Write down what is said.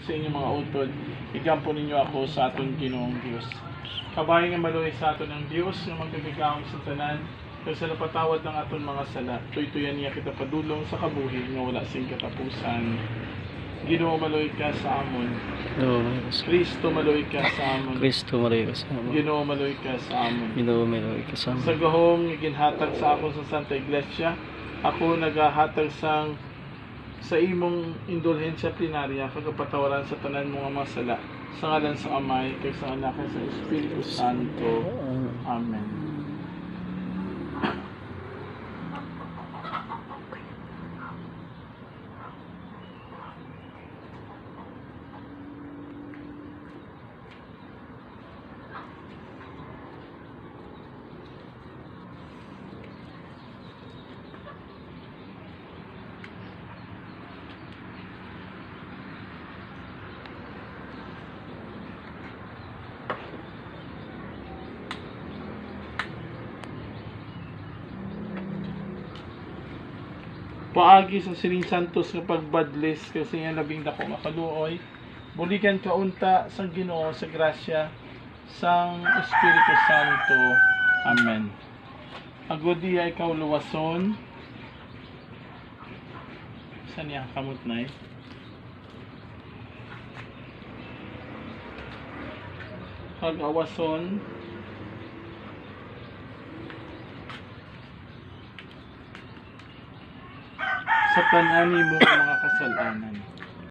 sa inyong mga utod, igampo ninyo ako sa aton ginoong Diyos. Kabayo nga maluhay sa aton ng Diyos nga magkagagawang sa tanan, kag sa napatawad ng aton mga sala, tuytuyan niya kita padulong sa kabuhi nga wala sing katapusan. Ginoo maluhay ka sa amon. Kristo maluhay ka sa amon. Kristo maluhay kasama. Ginoo maluhay ka sa amon. Ginoo maluhay kasama. Sa gahom nga ginhatag sa ako sa Santa Iglesia, ako nagahatag sang sa imong indulhensya plenarya kagapatawaran sa tanan mga masala sa ngalan sa Amay kag sa Anak sa Espiritu Santo. Amen. Paagi sa Siring Santos nga pagbadlis kasi nga labing dako makaluoy. Buligan kaunta sang Ginoo sa grasya sang Espiritu Santo. Amen. Agodi ay ikaw luwason. Saan niya kamot na eh? Kagawason. Sa tanani mo mga kasalanan.